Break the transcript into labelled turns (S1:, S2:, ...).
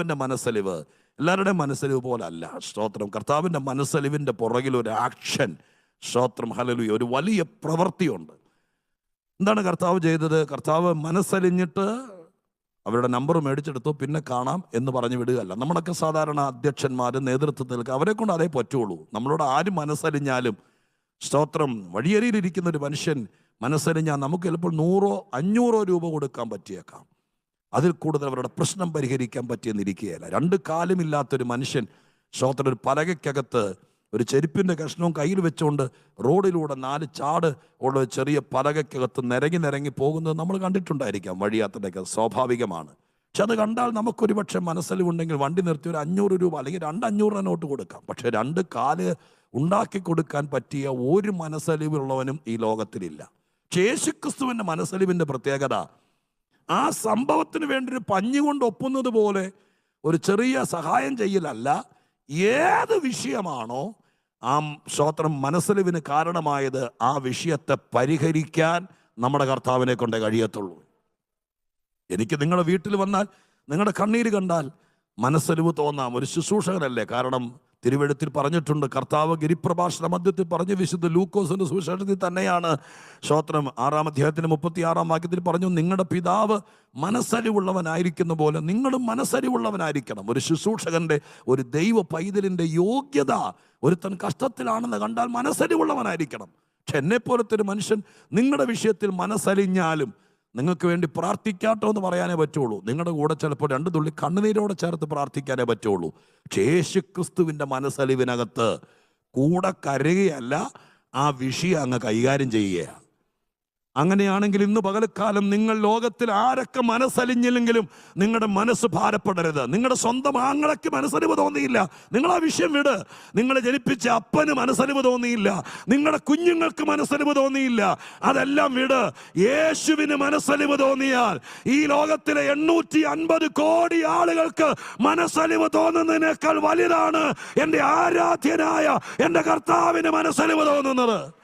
S1: കർത്താവിന്റെ മനസ്സലിവ്. എല്ലാവരുടെയും മനസ്സലിവ് പോലെ അല്ല സ്തോത്രം. കർത്താവിന്റെ മനസ്സലിവിന്റെ പുറകിൽ ഒരു ആക്ഷൻ സ്തോത്രം. ഹലലുയ ഒരു വലിയ പ്രവൃത്തിയുണ്ട്. എന്താണ് കർത്താവ് ചെയ്തത്? കർത്താവ് മനസ്സലിഞ്ഞിട്ട് അവരുടെ നമ്പർ മേടിച്ചെടുത്തു. പിന്നെ കാണാം എന്ന് പറഞ്ഞു വിടുകയല്ല. നമ്മളൊക്കെ സാധാരണ അധ്യക്ഷന്മാർ നേതൃത്വത്തിൽ നിൽക്കുക അവരെ കൊണ്ട് അതേ പറ്റുള്ളൂ. നമ്മളോട് ആര് മനസ്സലിഞ്ഞാലും. സ്തോത്രം. വഴിയരിയിലിരിക്കുന്ന ഒരു മനുഷ്യൻ മനസ്സലിഞ്ഞാൽ നമുക്ക് ചിലപ്പോൾ നൂറോ അഞ്ഞൂറോ രൂപ കൊടുക്കാൻ പറ്റിയേക്കാം. അതിൽ കൂടുതൽ അവരുടെ പ്രശ്നം പരിഹരിക്കാൻ പറ്റിയെന്നിരിക്കുകയല്ല. രണ്ട് കാലുമില്ലാത്തൊരു മനുഷ്യൻ ശ്രോത്ര ഒരു പലകയ്ക്കകത്ത് ഒരു ചെരുപ്പിന്റെ കഷ്ണവും കയ്യിൽ വെച്ചുകൊണ്ട് റോഡിലൂടെ നാല് ചാട് ഉള്ള ചെറിയ പലകയ്ക്കകത്ത് നിരങ്ങി നിരങ്ങി പോകുന്നത് നമ്മൾ കണ്ടിട്ടുണ്ടായിരിക്കാം. വഴിയാത്രയൊക്കെ സ്വാഭാവികമാണ്. പക്ഷെ അത് കണ്ടാൽ നമുക്കൊരു പക്ഷേ മനസ്സിലുണ്ടെങ്കിൽ വണ്ടി നിർത്തി ഒരു അഞ്ഞൂറ് രൂപ അല്ലെങ്കിൽ രണ്ട് അഞ്ഞൂറ് നോട്ട് കൊടുക്കാം. പക്ഷെ രണ്ട് കാൽ ഉണ്ടാക്കി കൊടുക്കാൻ പറ്റിയ ഒരു മനസ്സലിവുള്ളവനും ഈ ലോകത്തിലില്ല. യേശുക്രിസ്തുവിന്റെ മനസ്സലിവിന്റെ പ്രത്യേകത ആ സംഭവത്തിന് വേണ്ടി ഒരു പഞ്ഞു കൊണ്ട് ഒപ്പുന്നത് പോലെ ഒരു ചെറിയ സഹായം ചെയ്യലല്ല. ഏത് വിഷയമാണോ ആ സ്തോത്രം മനസ്സലിവിന് കാരണമായത് ആ വിഷയത്തെ പരിഹരിക്കാൻ നമ്മുടെ കർത്താവിനെ കൊണ്ടേ കഴിയത്തുള്ളൂ. എനിക്ക് നിങ്ങളുടെ വീട്ടിൽ വന്നാൽ നിങ്ങളുടെ കണ്ണീര് കണ്ടാൽ മനസ്സലിവ് തോന്നാം. ഒരു ശുശ്രൂഷകനല്ലേ? കാരണം തിരുവെഴുത്തിൽ പറഞ്ഞിട്ടുണ്ട് കർത്താവ് ഗിരിപ്രഭാഷണ മധ്യത്തിൽ പറഞ്ഞു വിശുദ്ധ ലൂക്കോസിന്റെ സുവിശേഷത്തിൽ തന്നെയാണ്. ശ്രോത്രം ആറാം അധ്യായത്തിന് മുപ്പത്തി ആറാം വാക്യത്തിൽ പറഞ്ഞു നിങ്ങളുടെ പിതാവ് മനസ്സരിവുള്ളവനായിരിക്കുന്ന പോലെ നിങ്ങളും മനസ്സരിവുള്ളവനായിരിക്കണം. ഒരു ശുശ്രൂഷകന്റെ ഒരു ദൈവ പൈതലിന്റെ യോഗ്യത ഒരുത്തൻ കഷ്ടത്തിലാണെന്ന് കണ്ടാൽ മനസ്സരിവുള്ളവനായിരിക്കണം. പക്ഷെ എന്നെ പോലത്തെ ഒരു മനുഷ്യൻ നിങ്ങളുടെ വിഷയത്തിൽ മനസ്സലിഞ്ഞാലും നിങ്ങൾക്ക് വേണ്ടി പ്രാർത്ഥിക്കാട്ടോ എന്ന് പറയാനേ പറ്റുള്ളൂ. നിങ്ങളുടെ കൂടെ ചിലപ്പോൾ രണ്ട് തുള്ളി കണ്ണുനീരോടെ ചേർത്ത് പ്രാർത്ഥിക്കാനേ പറ്റുള്ളൂ. പക്ഷേ യേശുക്രിസ്തുവിന്റെ മനസ്സലിവിനകത്ത് കൂടെ കരയുകയല്ല ആ വിഷയം അങ്ങ് കൈകാര്യം ചെയ്യുകയാണ്. അങ്ങനെയാണെങ്കിൽ ഇന്ന് പകൽക്കാലം നിങ്ങൾ ലോകത്തിൽ ആരൊക്കെ മനസ്സലിഞ്ഞില്ലെങ്കിലും നിങ്ങളുടെ മനസ്സ് ഭാരപ്പെടരുത്. നിങ്ങളുടെ സ്വന്തം ആങ്ങളയ്ക്ക് മനസ്സലിവ് തോന്നിയില്ല. നിങ്ങൾ ആ വിഷയം വിട്. നിങ്ങളെ ജനിപ്പിച്ച അപ്പന് മനസ്സലിവ് തോന്നിയില്ല. നിങ്ങളുടെ കുഞ്ഞുങ്ങൾക്ക് മനസ്സലിവ് തോന്നിയില്ല. അതെല്ലാം വിട്. യേശുവിന് മനസ്സലിവ് തോന്നിയാൽ ഈ ലോകത്തിലെ എണ്ണൂറ്റി അൻപത് കോടി ആളുകൾക്ക് മനസ്സലിവ് തോന്നുന്നതിനേക്കാൾ വലുതാണ് എന്റെ ആരാധ്യനായ എന്റെ കർത്താവിന് മനസ്സലിവ് തോന്നുന്നത്.